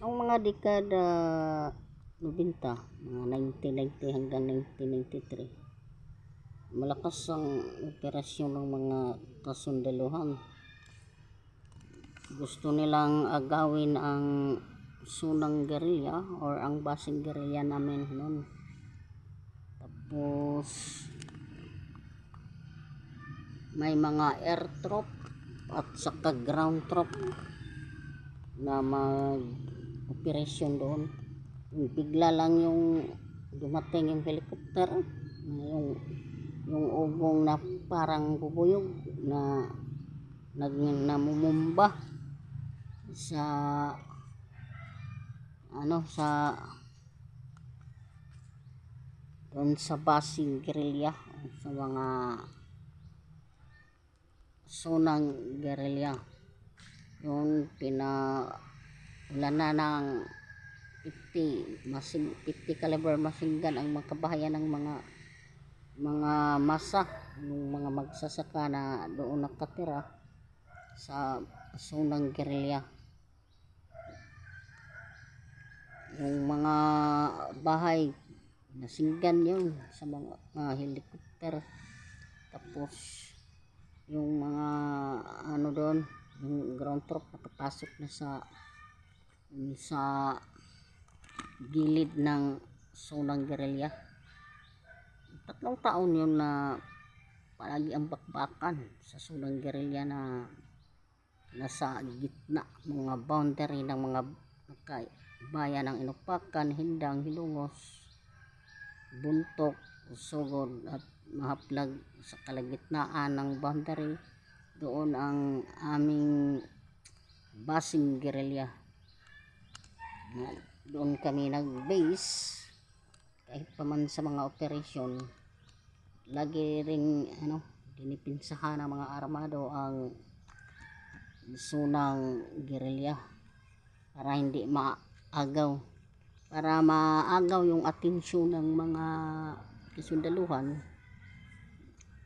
Noong mga dekada 90, mga 1990 hanggang 1993, malakas ang operasyon ng mga kasundaluhan. Gusto nilang agawin ang sunang gerilya or ang basing gerilya namin noon. Tapos, may mga air troop at saka ground troop na mag operasyon doon. Bigla lang yung dumating yung helicopter na yung yung ugong na parang bubuyog na nag namumumba sa ano sa doon sa basing guerrilla sa mga sunang guerrilla yung pina wala na ng 50 masing 50 caliber machine gun ang makabahayan ng mga mga masa yung mga magsasaka na doon nakatira sa sunang guerrilla. Yung mga bahay nasinggan yun sa mga, mga helicopter. Tapos yung mga ano doon yung ground troop nakapasok na sa sa gilid ng sunang guerrilla. Tatlong taon yun na palagi ang bakbakan sa sunang guerrilla na nasa gitna mga boundary ng mga bayan ng Inupakan, Hindang, Hilungos, Buntok, Usugod at mahaplag sa kalagitnaan ng boundary. Doon ang aming basing guerrilla. na doon kami nag-base. Kahit pa man sa mga operasyon lagi ring ano dinipinsahan ng mga armado ang sunang guerrilla para hindi maagaw. Para maagaw yung atensyon ng mga kasundaluhan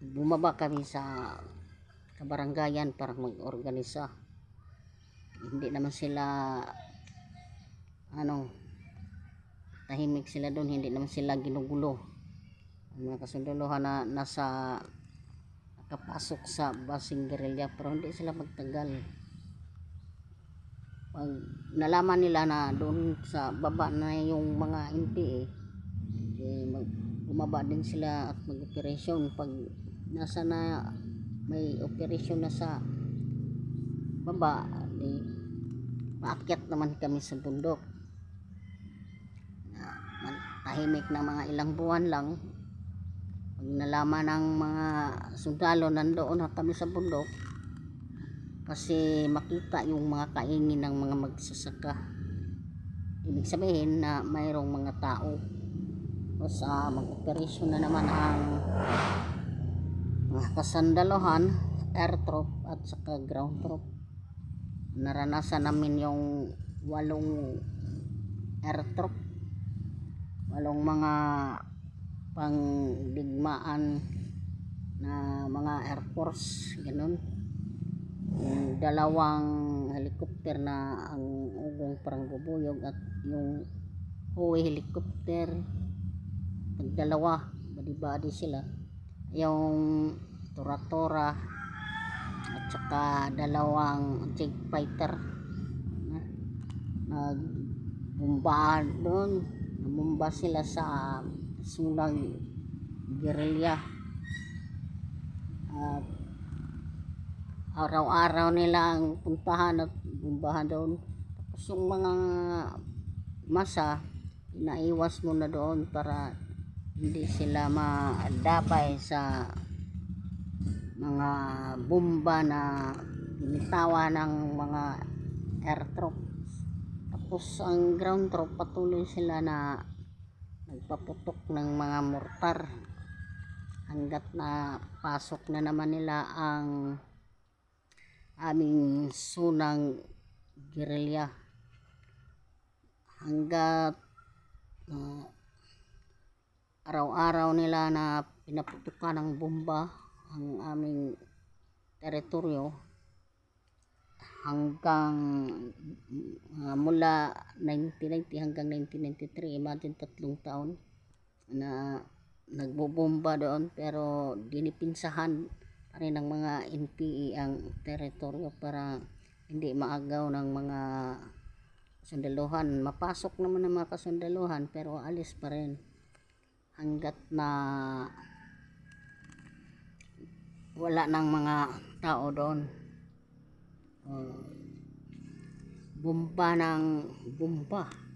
bumaba kami sa kabaranggayan para mag-organisa. Hindi naman sila ano? Tahimik sila doon hindi naman sila ginugulo. Ang mga kasunduluhan na nasa nakapasok sa basing guerrilla pero hindi sila magtagal. Pag nalaman nila na doon sa baba na yung mga NPA eh, mag, bumaba din sila at mag-operasyon. Pag nasa na may operasyon na sa baba di paakyat naman kami sa bundok tahimik na mga ilang buwan lang. Pag nalaman ng mga sundalo nandoon na kami sa bundok kasi makita yung mga kaingin ng mga magsasaka. Ibig sabihin na mayroong mga tao. Tapos ah, mag-operasyon na naman ang mga kasandaluhan air troop at saka ground troop. Naranasan namin yung walong air troop walong mga pangdigmaan na mga air force ganun. Yung dalawang helicopter na ang ugong parang bubuyog at yung Huey helicopter. Nagdalawa badi-badi sila. Yung tora-tora at saka dalawang jet fighter na nagbumba doon namumba sila sa sunang guerrilla. At araw-araw nila ang puntahan at bumbahan doon. Tapos yung mga masa inaiwas mo na doon para hindi sila madabay sa mga bomba na binitawa ng mga air troops tapos ang ground troop patuloy sila na nagpaputok ng mga mortar. Hanggat na pasok na naman nila ang aming sunang guerrilla. Hanggat ah, araw-araw nila na pinaputukan ng bomba ang aming teritoryo hanggang ah, mula 1990 hanggang 1993 imagine tatlong taon na nagbobomba doon pero dinipinsahan pa rin ng mga NPE ang teritoryo para hindi maagaw ng mga sundaluhan. Mapasok naman ng mga kasundaluhan pero alis pa rin. Hanggat na wala ng mga tao doon uh, bomba ng bomba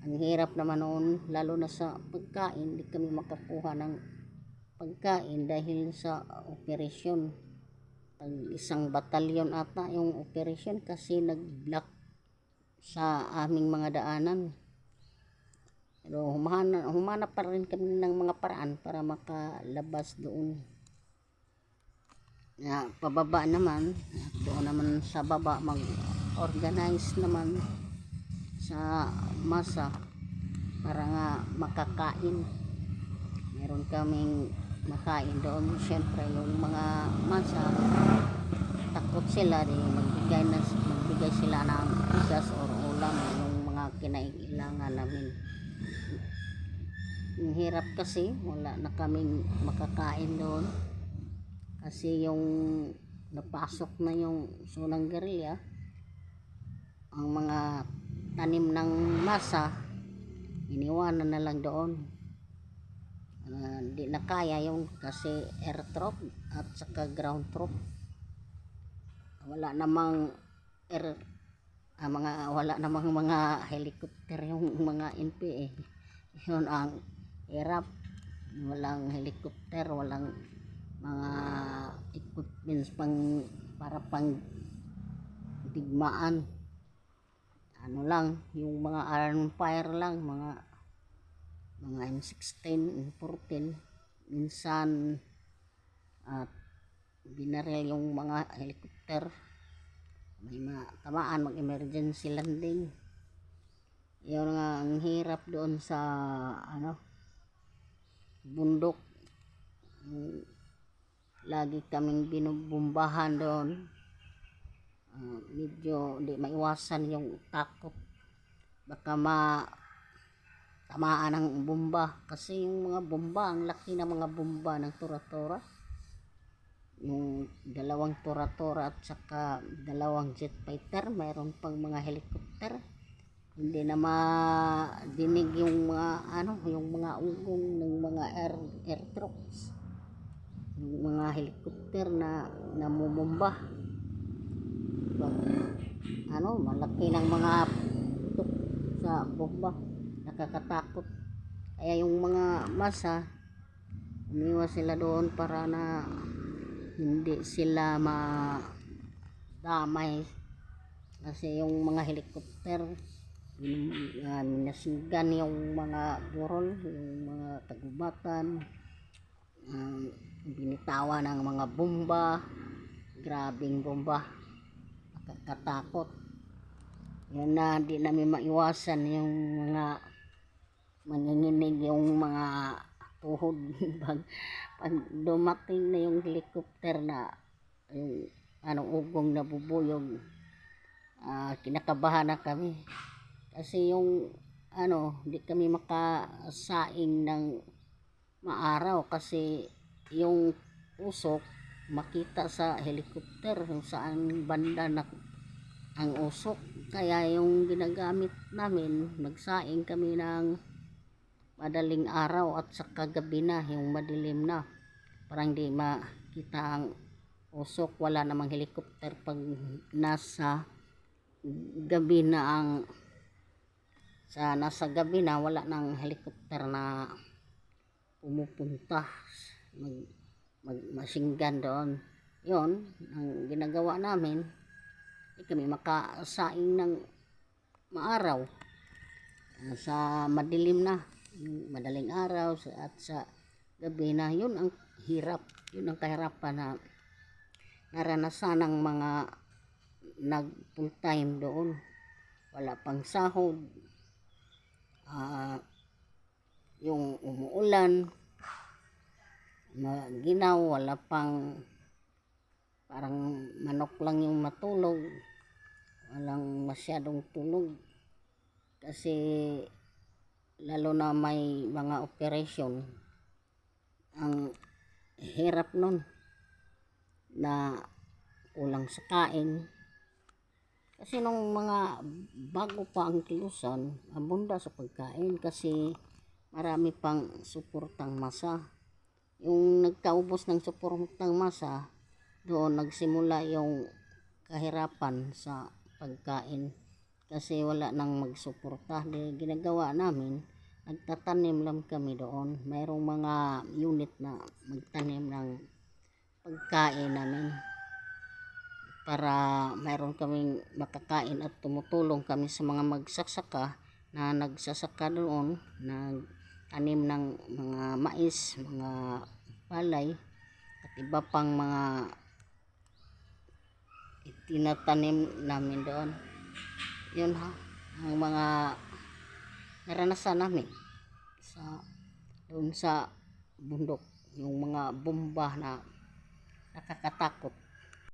ang hirap naman noon lalo na sa pagkain. Hindi kami makakuha ng pagkain dahil sa operasyon. Pag isang batalyon ata yung operasyon kasi nag-block sa aming mga daanan. Pero humana, humanap pa rin kami ng mga paraan para makalabas doon na pababa naman. Doon naman sa baba mag-organize naman sa masa para nga makakain. Meron kaming makain doon. Syempre yung mga masa takot sila di magbigay na magbigay sila ng bigas or ulam yung mga kinailangan namin. Ang hirap kasi wala na kaming makakain doon kasi yung napasok na yung sunang guerrilla ang mga tanim ng masa iniwanan na lang doon. Ah, hindi na kaya yung kasi air troop at saka ground troop. Wala namang air ah, mga wala namang mga helicopter yung mga NPA yun ang hirap. Walang helicopter walang mga equipments pang para pang digmaan. Ano lang yung mga iron fire lang mga mga M16, M14 minsan at binaril yung mga helicopter. May matamaan mag emergency landing. Yun nga ang hirap doon sa ano bundok. Mm, lagi kaming binubumbahan doon. Ah, medyo hindi maiwasan yung takot. Baka ma tamaan ng bomba. Kasi yung mga bomba ang laki ng mga bomba ng tura-tura yung dalawang tura-tura at saka dalawang jet fighter mayroon pang mga helicopter. Hindi na madinig yung mga ano yung mga ugong ng mga air air troops mga helicopter na namumumba. Ano malaki ng mga putok sa bomba. Nakakatakot. Kaya yung mga masa umiwas sila doon para na hindi sila madamay. Kasi yung mga helicopter uh, nasigan yung mga burol yung mga tagubatan. Um, binitawan ng mga bomba. Grabing bomba. Nakakatakot. Yan na di namin maiwasan yung mga manginginig yung mga tuhod. Pag, pag dumating na yung helicopter na yung anong ugong na bubuyog ah, kinakabahan na kami. Kasi yung ano di kami makasaing ng maaraw kasi yung usok makita sa helicopter kung saan banda na ang usok. Kaya yung ginagamit namin nagsaing kami ng madaling araw at sa kagabi na yung madilim na parang di makita ang usok. Wala namang helicopter pag nasa gabi na ang sa nasa gabi na wala nang helicopter na pumupunta mag, mag masinggan doon. Yon ang ginagawa namin hindi kami makasaing ng maaraw. Ah, sa madilim na madaling araw at sa gabi na yun ang hirap yun ang kahirapan na naranasan ng mga nag full time doon. Wala pang sahod. Ah, yung umuulan na ginaw wala pang parang manok lang yung matulog. Walang masyadong tunog kasi lalo na may mga operasyon ang hirap nun na kulang sa kain. Kasi nung mga bago pa ang kilusan abunda sa pagkain kasi marami pang suportang masa yung nagkaubos ng suportang masa doon nagsimula yung kahirapan sa pagkain. Kasi wala nang magsuporta. Di ginagawa namin nagtatanim lang kami doon. Mayroong mga unit na magtanim ng pagkain namin para mayroon kaming makakain at tumutulong kami sa mga magsasaka na nagsasaka doon nagtanim ng mga mais mga palay at iba pang mga itinatanim namin doon. Yun ha ang mga naranasan namin sa doon sa bundok. Yung mga bomba na nakakatakot